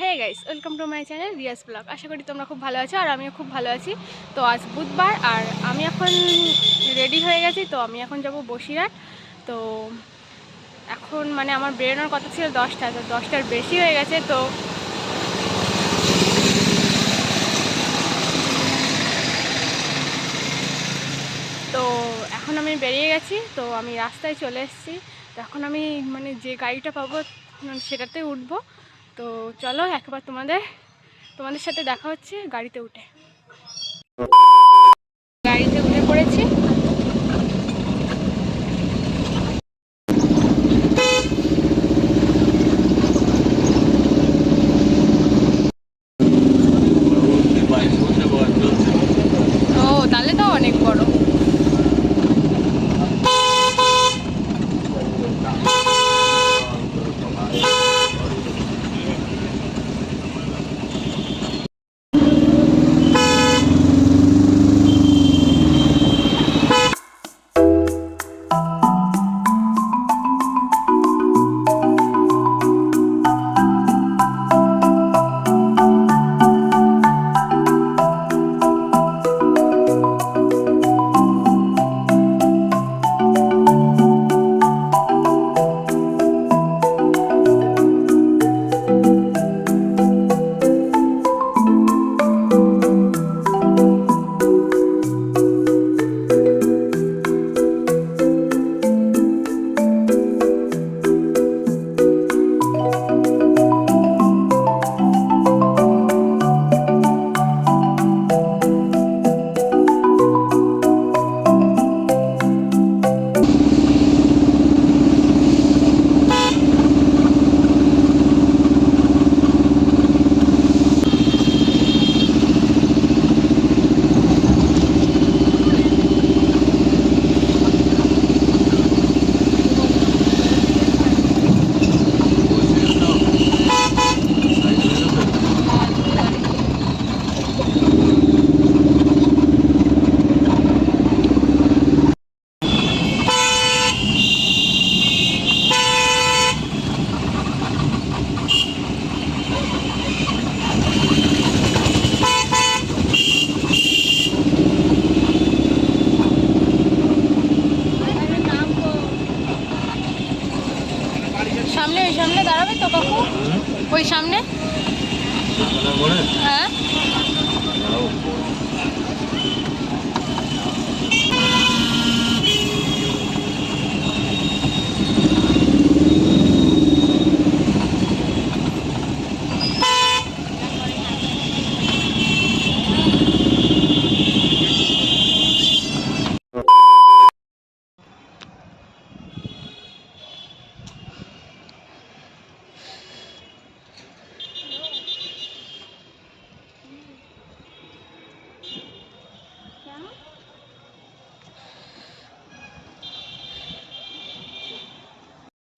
Hey guys welcome to my channel Riya's vlog আশা করি তোমরা খুব ভালো আছো আর আমিও খুব ভালো আছি। তো আজ বুধবার আর আমি এখন রেডি হয়ে গেছি, তো আমি এখন যাব বসিরহাট। তো এখন মানে আমার বেরোনোর কথা ছিল দশটা, তো দশটার বেশি হয়ে গেছে, তো তো এখন আমি বেরিয়ে গেছি, তো আমি রাস্তায় চলে এসেছি। তো এখন আমি মানে যে গাড়িটা পাবো, সেটাতে উঠবো। তো চলো একবার তোমাদের তোমাদের সাথে দেখা হচ্ছে গাড়িতে উঠে। গাড়িতে উঠে পড়েছি। ও, তাহলে তো অনেক বড়। সামনে ওই সামনে দাঁড়াবে তো কাকু? ওই সামনে? হ্যাঁ?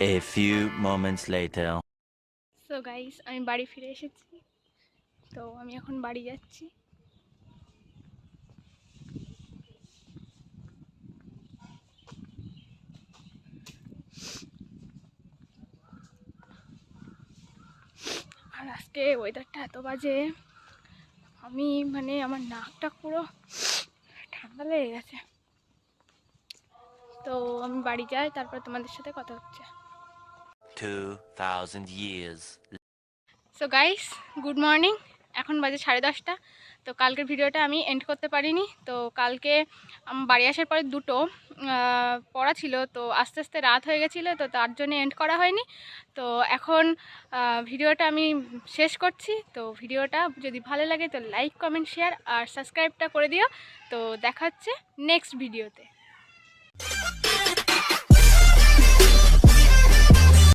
A few moments later. So guys আমি বাড়ি ফিরে এসেছি। তো আমি এখন বাড়ি যাচ্ছি। আর আজকে ওয়েদারটা এত বাজে। আমি মানে আমার নাকটা পুরো ঠান্ডা লেগে গেছে। তো আমি বাড়ি যাই তারপর তোমাদের সাথে কথা হচ্ছে। 2000 সো গাইস গুড মর্নিং এখন বাজে সাড়ে দশটা। তো কালকের ভিডিওটা আমি এন্ড করতে পারিনি। তো কালকে বাড়ি আসার পরে দুটো পড়া ছিল। তো আস্তে আস্তে রাত হয়ে গেছিল। তো তার জন্য এন্ড করা হয়নি। তো এখন ভিডিওটা আমি শেষ করছি। তো ভিডিওটা যদি ভালো লাগে তো লাইক কমেন্ট শেয়ার আর সাবস্ক্রাইবটা করে দিও। তো দেখা হচ্ছে নেক্সট ভিডিওতে